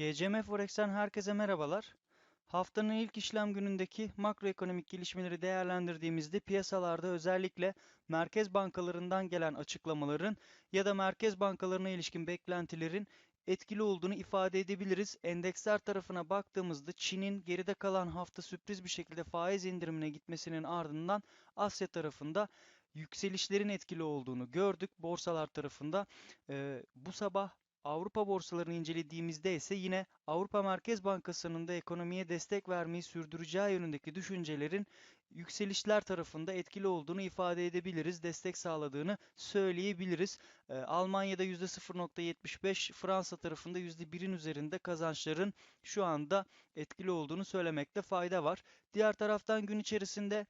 GCM Forex'ten herkese merhabalar. Haftanın ilk işlem günündeki makroekonomik gelişmeleri değerlendirdiğimizde piyasalarda özellikle merkez bankalarından gelen açıklamaların ya da merkez bankalarına ilişkin beklentilerin etkili olduğunu ifade edebiliriz. Endeksler tarafına baktığımızda Çin'in geride kalan hafta sürpriz bir şekilde faiz indirimine gitmesinin ardından Asya tarafında yükselişlerin etkili olduğunu gördük borsalar tarafında. Ee, bu sabah Avrupa borsalarını incelediğimizde ise yine Avrupa Merkez Bankası'nın da ekonomiye destek vermeyi sürdüreceği yönündeki düşüncelerin yükselişler tarafında etkili olduğunu ifade edebiliriz, destek sağladığını söyleyebiliriz. Ee, Almanya'da %0.75, Fransa tarafında %1'in üzerinde kazançların şu anda etkili olduğunu söylemekte fayda var. Diğer taraftan gün içerisinde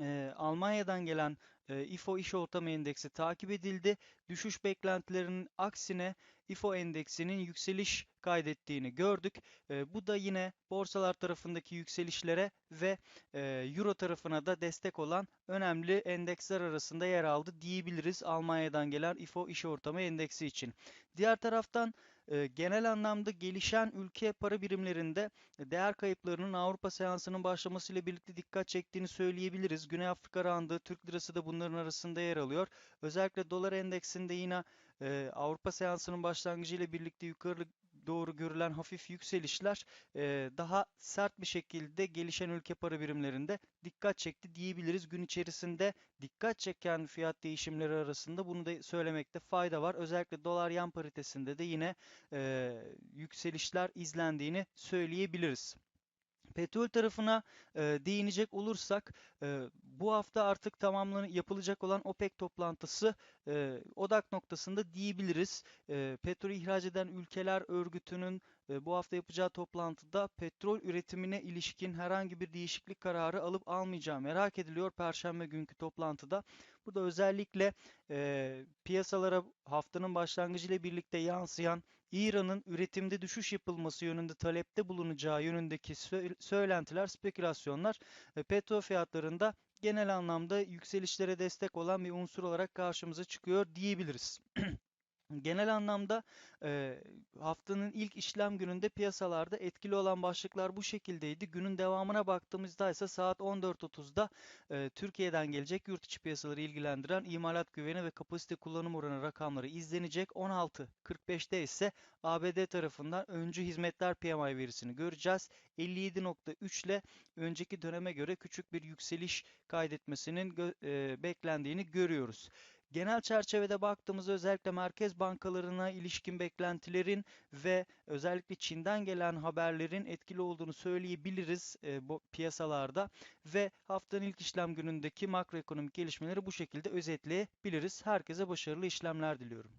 e, Almanya'dan gelen e, İFO İş Ortamı Endeksi takip edildi. Düşüş beklentilerinin aksine İFO endeksinin yükseliş kaydettiğini gördük. E, bu da yine borsalar tarafındaki yükselişlere ve e, Euro tarafına da destek olan önemli endeksler arasında yer aldı diyebiliriz Almanya'dan gelen İFO İş Ortamı Endeksi için. Diğer taraftan genel anlamda gelişen ülke para birimlerinde değer kayıplarının Avrupa seansının başlamasıyla birlikte dikkat çektiğini söyleyebiliriz. Güney Afrika randı, Türk lirası da bunların arasında yer alıyor. Özellikle dolar endeksinde yine Avrupa seansının başlangıcı ile birlikte yukarı doğru görülen hafif yükselişler e, daha sert bir şekilde gelişen ülke para birimlerinde dikkat çekti diyebiliriz. Gün içerisinde dikkat çeken fiyat değişimleri arasında bunu da söylemekte fayda var. Özellikle dolar yan paritesinde de yine e, yükselişler izlendiğini söyleyebiliriz. Petrol tarafına e, değinecek olursak e, bu hafta artık tamamlanıp yapılacak olan OPEC toplantısı e, odak noktasında diyebiliriz. E, petrol ihraç eden ülkeler örgütünün e, bu hafta yapacağı toplantıda petrol üretimine ilişkin herhangi bir değişiklik kararı alıp almayacağı merak ediliyor Perşembe günkü toplantıda. Burada özellikle e, piyasalara haftanın başlangıcı ile birlikte yansıyan İran'ın üretimde düşüş yapılması yönünde talepte bulunacağı yönündeki söylentiler, spekülasyonlar e, petrol fiyatlarında genel anlamda yükselişlere destek olan bir unsur olarak karşımıza çıkıyor diyebiliriz. Genel anlamda e, haftanın ilk işlem gününde piyasalarda etkili olan başlıklar bu şekildeydi. Günün devamına baktığımızda ise saat 14.30'da e, Türkiye'den gelecek yurt içi piyasaları ilgilendiren imalat güveni ve kapasite kullanım oranı rakamları izlenecek. 16.45'te ise ABD tarafından öncü hizmetler PMI verisini göreceğiz. 57.3 ile önceki döneme göre küçük bir yükseliş kaydetmesinin e, beklendiğini görüyoruz. Genel çerçevede baktığımızda özellikle merkez bankalarına ilişkin beklentilerin ve özellikle Çin'den gelen haberlerin etkili olduğunu söyleyebiliriz e, bu piyasalarda ve haftanın ilk işlem günündeki makroekonomik gelişmeleri bu şekilde özetleyebiliriz. Herkese başarılı işlemler diliyorum.